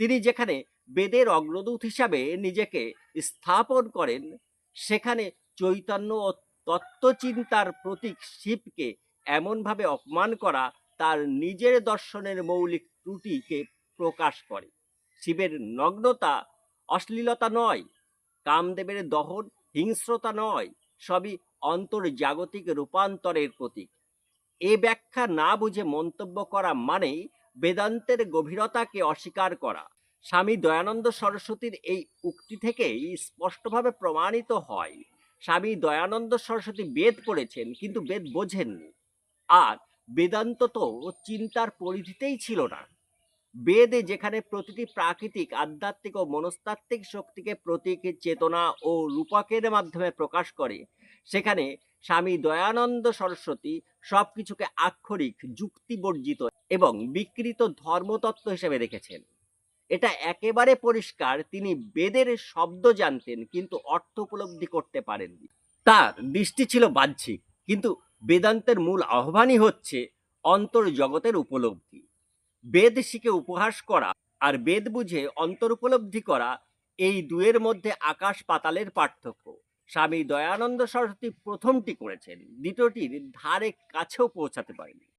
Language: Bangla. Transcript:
তিনি যেখানে বেদের অগ্রদূত হিসাবে নিজেকে স্থাপন করেন, সেখানে চৈতন্য ও তত্ত্বচিন্তার প্রতীক শিবকে এমনভাবে অপমান করা তার নিজের দর্শনের মৌলিক ত্রুটিকে প্রকাশ করে। শিবের নগ্নতা অশ্লীলতা নয়, কামদেবের দহন হিংস্রতা নয়, সবই অন্তর্জাগতিক রূপান্তরের প্রতীক। এ ব্যাখ্যা না বুঝে মন্তব্য করা মানেই বেদান্তের গভীরতাকে অস্বীকার করা। স্বামী দয়ানন্দ সরস্বতীর এই উক্তি থেকেই স্পষ্টভাবে প্রমাণিত হয়। স্বামী দয়ানন্দ সরস্বতী বেদ পড়েছেন, কিন্তু বেদ বোঝেননি। আর বেদান্ত তো চিন্তার পরিধিতেই ছিল না। বেদে যেখানে প্রতিটি প্রাকৃতিক, আধ্যাত্মিক ও মনস্তাত্ত্বিক শক্তিকে প্রতীক, চেতনা ও রূপকের মাধ্যমে প্রকাশ করে, সেখানে স্বামী দয়ানন্দ সরস্বতী সবকিছুকে আক্ষরিক যুক্তিবর্জিত এবং বিকৃত ধর্মতত্ত্ব হিসেবে দেখেছেন। এটা একেবারে পরিষ্কার, তিনি বেদের শব্দ জানতেন কিন্তু অর্থ উপলব্ধি করতে পারেননি। তার দৃষ্টি ছিল বাহ্যিক, কিন্তু বেদান্তের মূল আহ্বানই হচ্ছে অন্তর্জগতের উপলব্ধি। বেদ শিখে উপহাস করা আর বেদ বুঝে অন্তর উপলব্ধি করা এই দুয়ের মধ্যে আকাশ পাতালের পার্থক্য। স্বামী দয়ানন্দ সরস্বতী প্রথমটি করেছেন। দ্বিতীয়টির ধারে কাছেও পৌঁছাতে পারেনি।